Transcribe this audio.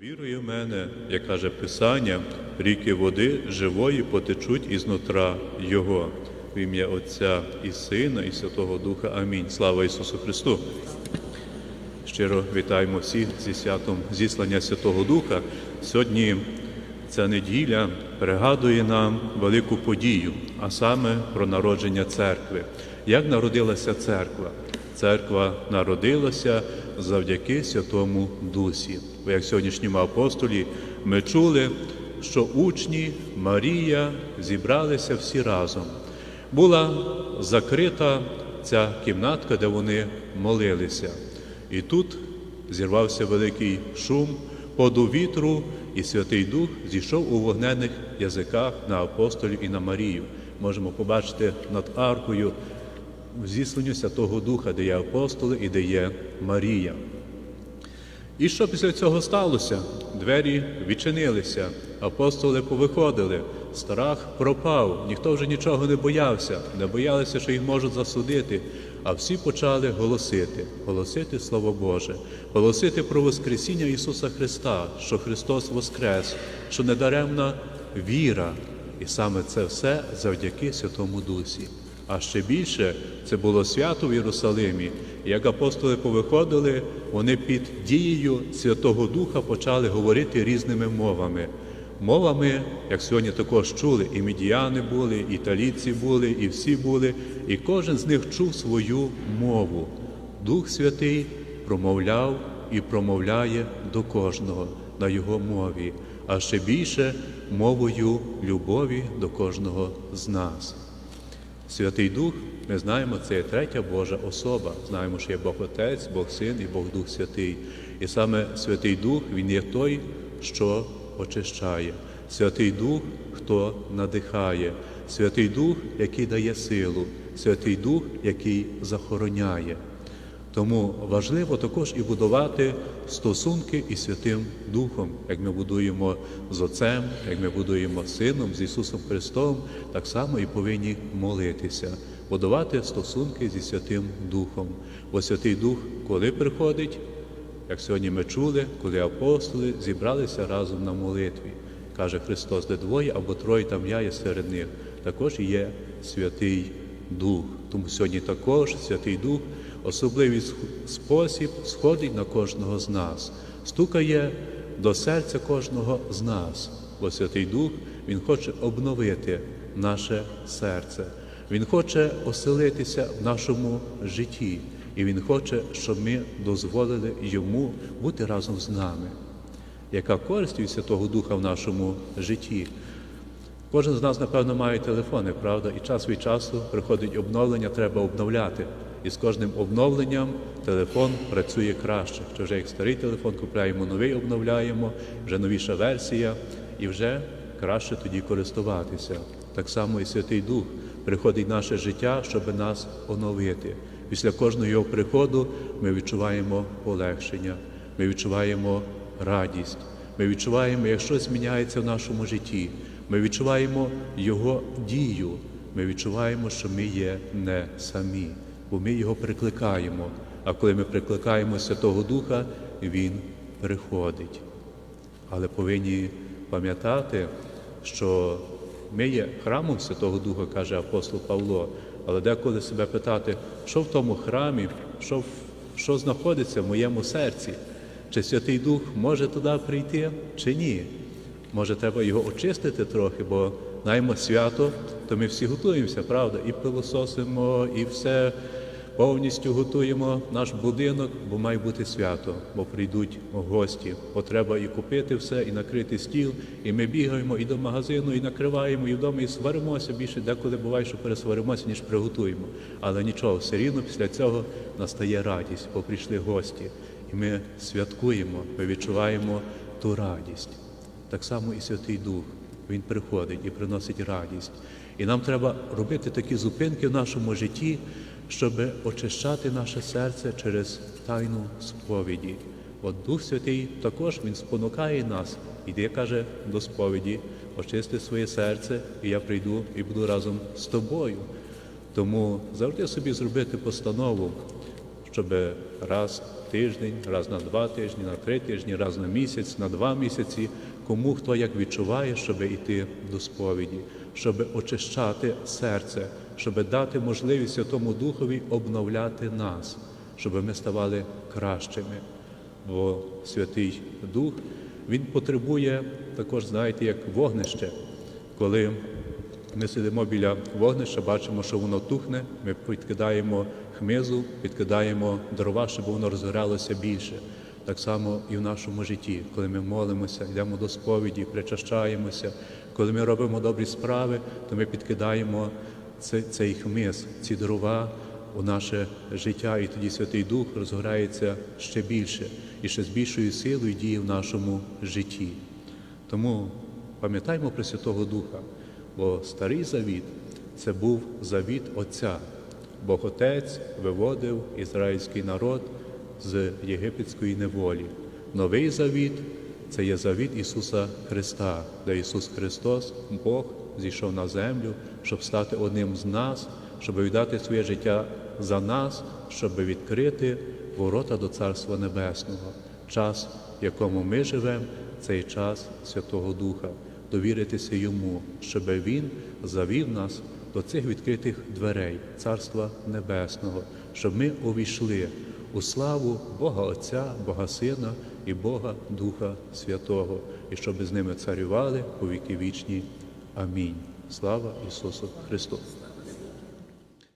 Вірує в мене, як каже Писання, ріки води живої потечуть із нутра Його. В ім'я Отця і Сина, і Святого Духа. Амінь. Слава Ісусу Христу! Щиро вітаємо всіх зі святом зіслання Святого Духа. Сьогодні ця неділя пригадує нам велику подію, а саме про народження церкви. Як народилася церква? Церква народилася завдяки Святому Дусі. Бо як сьогоднішньому апостолі ми чули, що учні Марія зібралися всі разом. Була закрита ця кімнатка, де вони молилися. І тут зірвався великий шум, подув вітру, і Святий Дух зійшов у вогнених язиках на апостолів і на Марію. Можемо побачити над аркою зісланню Святого Духа, де є апостоли і де є Марія. І що після цього сталося? Двері відчинилися, апостоли повиходили, страх пропав, ніхто вже нічого не боявся, не боялися, що їх можуть засудити. А всі почали голосити, голосити Слово Боже, голосити про Воскресіння Ісуса Христа, що Христос Воскрес, що недаремна віра. І саме це все завдяки Святому Дусі. А ще більше це було свято в Єрусалимі. Як апостоли повиходили, вони під дією Святого Духа почали говорити різними мовами. Мовами, як сьогодні також чули, і медіяни були, і італійці були, і всі були, і кожен з них чув свою мову. Дух Святий промовляв і промовляє до кожного на його мові, а ще більше мовою любові до кожного з нас. Святий Дух, ми знаємо, це є третя Божа особа. Знаємо, що є Бог Отець, Бог Син і Бог Дух Святий. І саме Святий Дух, Він є той, що очищає. Святий Дух, хто надихає, Святий Дух, який дає силу, Святий Дух, який захороняє. Тому важливо також і будувати стосунки із Святим Духом, як ми будуємо з Отцем, як ми будуємо з Сином, з Ісусом Христом, так само і повинні молитися, будувати стосунки зі Святим Духом. Бо Святий Дух, коли приходить, як сьогодні ми чули, коли апостоли зібралися разом на молитві. Каже Христос, де двоє або троє там я є серед них, також є Святий Дух. Тому сьогодні також Святий Дух особливий спосіб сходить на кожного з нас, стукає до серця кожного з нас, бо Святий Дух Він хоче обновити наше серце, Він хоче оселитися в нашому житті, і Він хоче, щоб ми дозволили Йому бути разом з нами. Яка користь від Святого Духа в нашому житті? Кожен з нас, напевно, має телефони, правда, і час від часу приходить обновлення, треба обновляти. І з кожним обновленням телефон працює краще. Що вже як старий телефон купляємо новий, обновляємо, вже новіша версія, і вже краще тоді користуватися. Так само і Святий Дух приходить в наше життя, щоб нас оновити. Після кожного його приходу ми відчуваємо полегшення, ми відчуваємо радість, ми відчуваємо, як щось міняється в нашому житті. Ми відчуваємо Його дію, ми відчуваємо, що ми є не самі, бо ми Його прикликаємо. А коли ми прикликаємо Святого Духа, Він приходить. Але повинні пам'ятати, що ми є храмом Святого Духа, каже апостол Павло, але деколи себе питати, що в тому храмі, що, що знаходиться в моєму серці, чи Святий Дух може туди прийти, чи ні. Може, треба його очистити трохи, бо знаємо свято, то ми всі готуємося, правда? І пилососимо, і все повністю готуємо наш будинок, бо має бути свято, бо прийдуть гості. Бо треба і купити все, і накрити стіл, і ми бігаємо і до магазину, і накриваємо, і вдома, і сваримося. Більше деколи буває, що пересваримося, ніж приготуємо. Але нічого, все рівно після цього настає радість, бо прийшли гості. І ми святкуємо, ми відчуваємо ту радість. Так само і Святий Дух. Він приходить і приносить радість. І нам треба робити такі зупинки в нашому житті, щоб очищати наше серце через тайну сповіді. От Дух Святий також Він спонукає нас, іде, каже, до сповіді, очисти своє серце, і я прийду і буду разом з тобою. Тому завжди собі зробити постанову, щоб раз тиждень, раз на два тижні, на три тижні, раз на місяць, на два місяці, кому хто як відчуває, щоб йти до сповіді, щоб очищати серце, щоб дати можливість Святому Духові обновляти нас, щоб ми ставали кращими. Бо Святий Дух він потребує також, знаєте, як вогнище, коли ми сидимо біля вогнища, бачимо, що воно тухне, ми підкидаємо хмизу, підкидаємо дрова, щоб воно розгоралося більше. Так само і в нашому житті, коли ми молимося, йдемо до сповіді, причащаємося, коли ми робимо добрі справи, то ми підкидаємо цей, хмиз, ці дрова у наше життя, і тоді Святий Дух розгорається ще більше і ще з більшою силою діє в нашому житті. Тому пам'ятаймо про Святого Духа, бо старий завіт це був завіт Отця. Бог Отець виводив ізраїльський народ з єгипетської неволі. Новий завіт це є завіт Ісуса Христа, де Ісус Христос, Бог, зійшов на землю, щоб стати одним з нас, щоб віддати своє життя за нас, щоб відкрити ворота до Царства Небесного. Час, в якому ми живемо, цей час Святого Духа, довіритися Йому, щоб Він завів нас до цих відкритих дверей Царства Небесного, щоб ми увійшли у славу Бога Отця, Бога Сина і Бога Духа Святого, і щоб з ними царювали по віки вічні. Амінь. Слава Ісусу Христу!